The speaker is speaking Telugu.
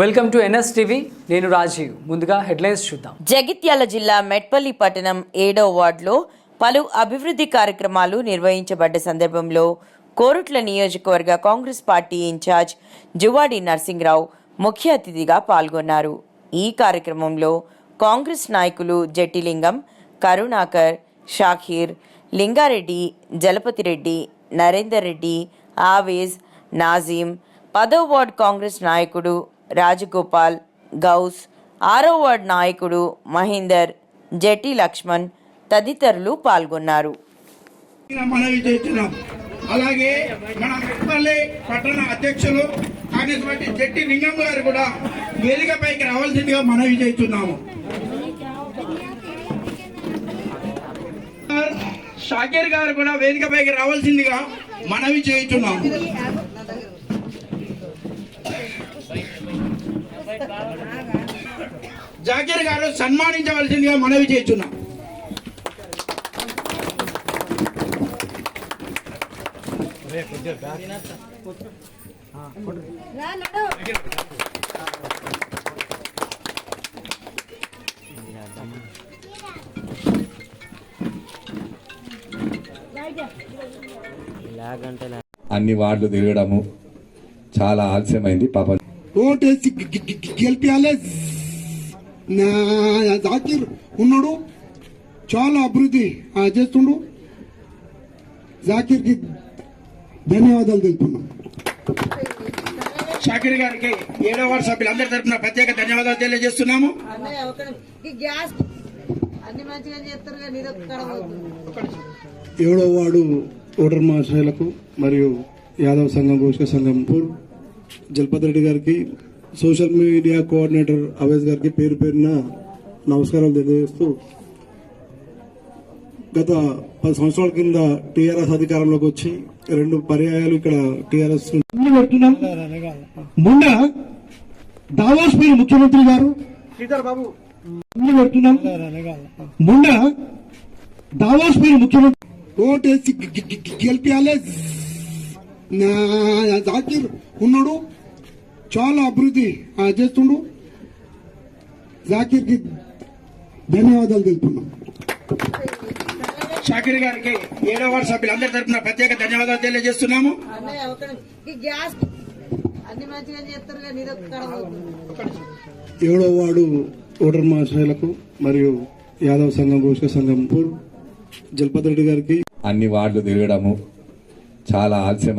Welcome to NS TV. నేను రాజీవ్. ముందుగా హెడ్లైన్స్ చూద్దాం. జగిత్యాల జిల్లా మెట్పల్లి పట్టణం ఏడో వార్డులో పలు అభివృద్ధి కార్యక్రమాలు నిర్వహించబడ్డ సందర్భంలో కోరుట్ల నియోజకవర్గ Congress party incharge Juvvadi Narsingrao ముఖ్య అతిథిగా పాల్గొన్నారు. ఈ కార్యక్రమంలో కాంగ్రెస్ నాయకులు జట్టిలింగం కరుణాకర్ షాఖీర్ లింగారెడ్డి జలపతిరెడ్డి నరేందర్ రెడ్డి ఆవేజ్ నాజీం పదో వార్డ్ కాంగ్రెస్ నాయకుడు రాజగోపాల్ గౌస్ ఆరో వార్డ్ నాయకుడు మహేందర్ జెట్టి లక్ష్మణ్ తదితరులు పాల్గొన్నారు. మనవి అలాగే మన మెట్పల్లి పట్టణ అధ్యక్షులు కాంగ్రెస్ జట్టి గారు కూడా వేదికపైకి రావాల్సిందిగా మనవి చేస్తున్నాము. షాకీర్ గారు కూడా వేదికపైకి రావాల్సిందిగా మనవి చేస్తున్నాము. జాకీర్ గారు సన్మానించవలసిందిగా మనవి చేస్తున్నాం అన్ని వార్డులు తిరగడము చాలా ఆలస్యమైంది పాప నా జాకీర్ ఉన్నాడు చాలా అభివృద్ధి ఆ, చేస్తుండు. జాకీర్కి ధన్యవాదాలు తెలుపుతున్నాం. షాకీర్ గారికి ఏడో వార్డు సభ్యులందరి తరపున ప్రత్యేక ధన్యవాదాలు తెలియజేస్తున్నాము. ఏడో వార్డు ఓటర్ మహాశయులకు మరియు యాదవ్ సంఘం గోష్క సంఘం పూర్ జలపతి రెడ్డి గారికి సోషల్ మీడియా కోఆర్డినేటర్ అవేజ్ గారికి పేరు పేరున నమస్కారాలు తెలియజేస్తూ గత పది సంవత్సరాల కింద టీఆర్ఎస్ అధికారంలోకి వచ్చి రెండు పర్యాయాలు ఇక్కడ టీఆర్ఎస్ పెడుతున్నాం. మొన్న దావాస్ పేరు ముఖ్యమంత్రి గారు పెడుతున్నాం. మొన్న దావాస్ పేరు ముఖ్యమంత్రి ఓటేసి ఉన్నాడు. చాలా అభివృద్ధి ఆ, చేస్తుండు. జాకీర్కి ధన్యవాదాలు తెలుపుతున్నాం. షాకీర్ గారికి ఏడో వార్డు సభ్యులందరి తరపున ప్రత్యేక ధన్యవాదాలు తెలియజేస్తున్నాము. ఏడో వార్డు ఓటర్ మహాశయులకు మరియు యాదవ్ సంఘం గోష్క సంఘం పూర్ జలపతి రెడ్డి గారికి. అన్ని వార్డులు తిరగడము చాలా ఆలస్యం